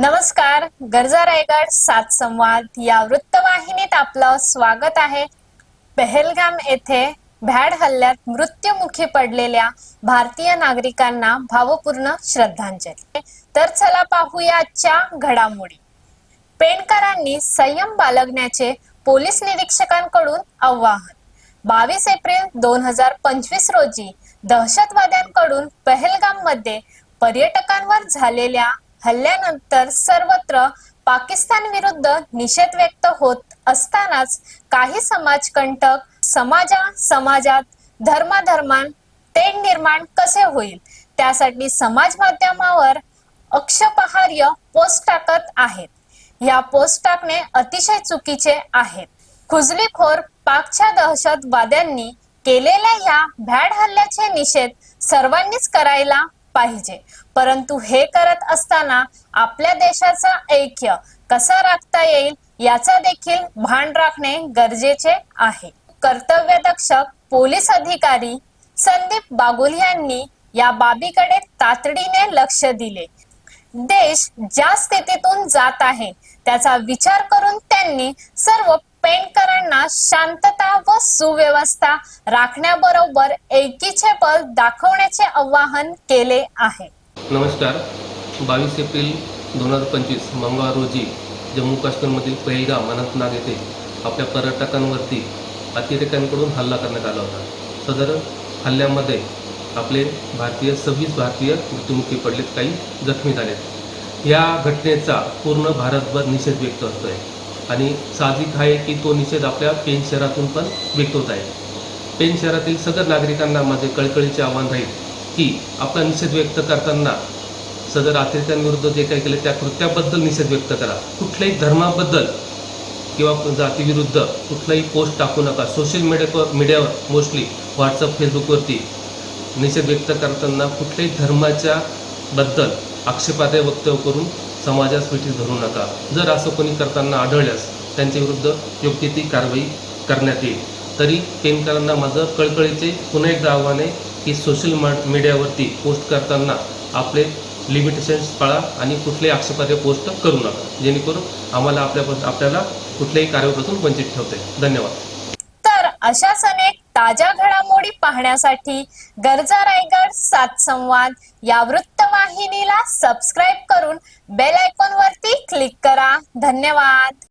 नमस्कार गरजा रायगड सात संवाद या वृत्तवाहिनीत आपलं स्वागत आहे. पहलगाम येथे भ्याड हल्ल्यात मृत्युमुखी पडलेल्या भारतीय नागरिकांना भावपूर्ण श्रद्धांजली. तर चला पाहूया आजच्या घडामोडी. पेणकरांनी संयम बाळगण्याचे पोलीस निरीक्षकांकडून आवाहन. बावीस एप्रिल दोन हजार पंचवीस रोजी दहशतवाद्यांकडून पहलगाममध्ये पर्यटकांवर झालेल्या हल्ल्यानंतर सर्वत्र पाकिस्तान विरुद्ध निषेध व्यक्त होत असतानाच काही समाजकंटक समाजा समाजात धर्माधर्मान तेढ निर्माण कसे होईल? त्यासाठी समाज माध्यमावर अक्षपहार्य पोस्ट टाकत आहेत. या पोस्ट टाकणे अतिशय चुकीचे आहेत खुजलीखोर पाकच्या दहशतवाद्यांनी केलेल्या या भ्याड हल्ल्याचे निषेध सर्वांनीच करायला पाहिजे. परंतु हे करत असताना आपल्या देशाचा ऐक्य कसा राखता येईल याचा देखील भान राखणे गरजेचे आहे. कर्तव्यदक्ष पोलीस अधिकारी संदीप बागुल यांनी या बाबीकडे तातडीने लक्ष दिले. देश ज्या स्थितीतून जात आहे त्याचा विचार करून त्यांनी सर्व पेणकरांना शांतता व सुव्यवस्था राखण्याबरोबर एकीचे बल दाखवण्याचे आवाहन केले आहे. नमस्कार. बावीस एप्रिल दोन हजार पंचवीस मंगळवार रोजी जम्मू काश्मीरमधील पहिलगाम अनंतनाग येथे आपल्या पर्यटकांवरती अतिरेक्यांकडून हल्ला करण्यात आला होता. सदर हल्ल्यामध्ये आपले भारतीय सव्वीस भारतीय मृत्युमुखी पडलेत काही जखमी झालेत. या घटनेचा पूर्ण भारतभर निषेध व्यक्त होतो आहे आणि साहजिक आहे की तो निषेध आपल्या पेन शहरातून पण व्यक्त होत आहे. पेन शहरातील सदर नागरिकांना माझे कळकळीचे आव्हान राहील की आपला निषेध व्यक्त करताना सदर अतिरेक्यांविरुद्ध जे काही केले त्या कृत्याबद्दल निषेध व्यक्त करा. कुठल्याही धर्माबद्दल किंवा जातीविरुद्ध कुठलाही पोस्ट टाकू नका. सोशल मीडियावर मीडियावर मोस्टली व्हॉट्सअप फेसबुकवरती निषेध व्यक्त करताना कुठल्याही धर्माच्या बद्दल आक्षेपार्ह वक्तव्य करून समाजास मिठी धरू नका. जर असं कोणी करताना आढळल्यास त्यांच्या विरुद्ध योग्य ती कारवाई करण्यात येईल. तरी पेनकरांना माझं कळकळीचे पुन्हा एकदा आव्हान आहे की सोशल मीडियावरती पोस्ट करताना आपले लिमिटेशन्स पाळा आणि कुठलेही आक्षेपार्ह पोस्ट करू नका. जेणेकरून आम्हाला आपल्या आपल्याला कुठल्याही कार्यापासून वंचित ठेवते. धन्यवाद. तर अशाच अनेक ताज्या घडामोडी पाहण्यासाठी गरजा रायगड सात संवाद या वाहिनीला सबस्क्राईब करून बेल आयकॉन वरती क्लिक करा. धन्यवाद.